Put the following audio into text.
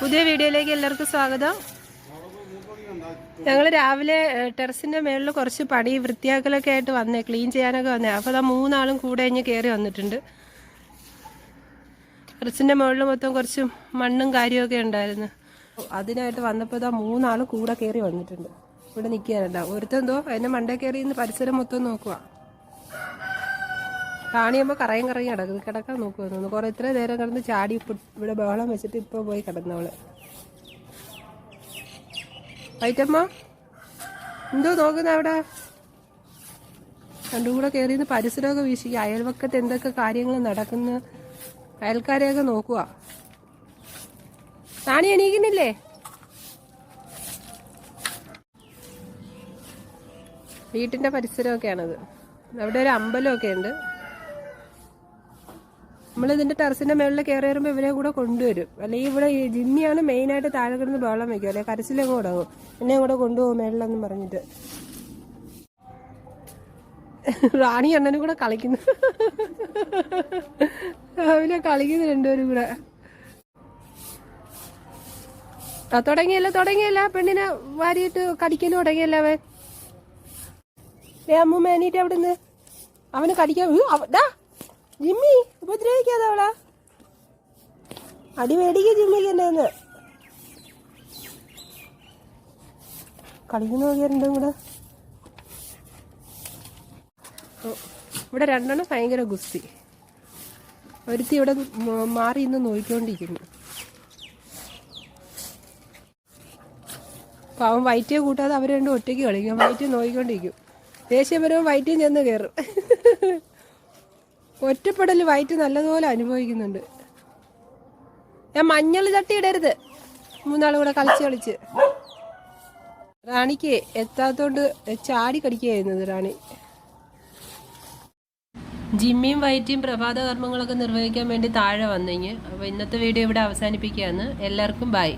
പുതിയ വീഡിയോയിലേക്ക് എല്ലാവർക്കും സ്വാഗതം. ഞങ്ങൾ രാവിലെ ടെറസിന്റെ മേളിൽ കുറച്ച് പണി വൃത്തിയാക്കലൊക്കെ ആയിട്ട് വന്നേ ക്ലീൻ ചെയ്യാനൊക്കെ വന്നേ. അപ്പോൾ അതാ മൂന്നാളും കൂടെ കഴിഞ്ഞ് കയറി വന്നിട്ടുണ്ട്. ടെറസിന്റെ മുകളിൽ മൊത്തം കുറച്ച് മണ്ണും കാര്യമൊക്കെ ഉണ്ടായിരുന്നു. അതിനായിട്ട് വന്നപ്പോൾ ഇതാ മൂന്നാളും കൂടെ കയറി വന്നിട്ടുണ്ട്. ഇവിടെ നിൽക്കാനുണ്ടാവും ഒരുത്തെന്തോ അതിന്റെ മണ്ടേ കയറി ഇന്ന് പരിസരം മൊത്തം നോക്കുക കാണിയുമ്പോൾ കറയും കറയും കിടക്കുന്നു. കിടക്കാൻ നോക്കുമായിരുന്നു കുറേ ഇത്ര നേരം കിടന്ന് ചാടി ഇവിടെ ബഹളം വെച്ചിട്ട് ഇപ്പോൾ പോയി കിടന്നവൾ. വൈറ്റമ്മ എന്തോ നോക്കുന്ന അവിടെ? രണ്ടും കൂടെ കയറിന്ന് പരിസരമൊക്കെ വീശിക്കുക അയൽവക്കത്ത് എന്തൊക്കെ കാര്യങ്ങൾ നടക്കുന്ന? അയൽക്കാരെയൊക്കെ നോക്കുക റാണി എണീക്കുന്നില്ലേ? വീട്ടിന്റെ പരിസരമൊക്കെയാണത്. അവിടെ ഒരു അമ്പലമൊക്കെ ഉണ്ട്. നമ്മൾ ഇതിന്റെ ടെറസിന്റെ മുകളിൽ കയറി വരുമ്പോൾ ഇവരെ കൂടെ കൊണ്ടുവരും. അല്ലെങ്കിൽ ഇവിടെ ജിമ്മിയാണ് മെയിനായിട്ട് താഴെ കിടന്ന് ബഹളം വെക്കുക. അല്ലെങ്കിൽ കരച്ചിലങ്ങ് തുടങ്ങും. എന്നെ കൂടെ കൊണ്ടുപോകും മേളിലെന്ന് പറഞ്ഞിട്ട്. റാണി അണ്ണനും കൂടെ കളിക്കുന്നു. രാവിലെ കളിക്കുന്നു രണ്ടുപേരും കൂടെ. ആ തുടങ്ങിയല്ല തുടങ്ങിയല്ല. പെണ്ണിനെ വാരിയിട്ട് കടിക്കലും തുടങ്ങിയല്ല അവൻ. ഏ അമ്മൂമ്മ എണീറ്റ് അവിടുന്ന്. അവന് കടിക്കാൻ ജിമ്മി അവളാ അടി എന്നെ കളിക്കുന്ന ഇവിടെ? രണ്ടെണ്ണം ഭയങ്കര ഗുസ്തി. ഒരുത്തി ഇവിടെ മാറി ഇന്ന് നോക്കിക്കൊണ്ടിരിക്കുന്നു പാവം വയറ്റിയെ കൂട്ടാതെ അവർ രണ്ടും ഒറ്റയ്ക്ക് കളിക്കും. വയറ്റ് നോക്കിക്കൊണ്ടിരിക്കും ദേഷ്യം വരുമ്പോൾ വയറ്റിയും ചെന്ന് കയറും ഒറ്റപ്പെടൽ വൈറ്റ് നല്ലതുപോലെ അനുഭവിക്കുന്നുണ്ട്. ഞാൻ മഞ്ഞൾ ചട്ടി ഇടരുത്. മൂന്നാളും കൂടെ കളിച്ച് കളിച്ച്. റാണിക്ക് എത്താത്തോണ്ട് ചാടി കടിക്കുകയായിരുന്നത് റാണി. ജിമ്മിയും വൈറ്റിയും പ്രഭാത കർമ്മങ്ങളൊക്കെ നിർവഹിക്കാൻ വേണ്ടി താഴെ വന്നിങ്ങ്. അപ്പോൾ ഇന്നത്തെ വീഡിയോ ഇവിടെ അവസാനിപ്പിക്കുകയാണ്. എല്ലാവർക്കും ബൈ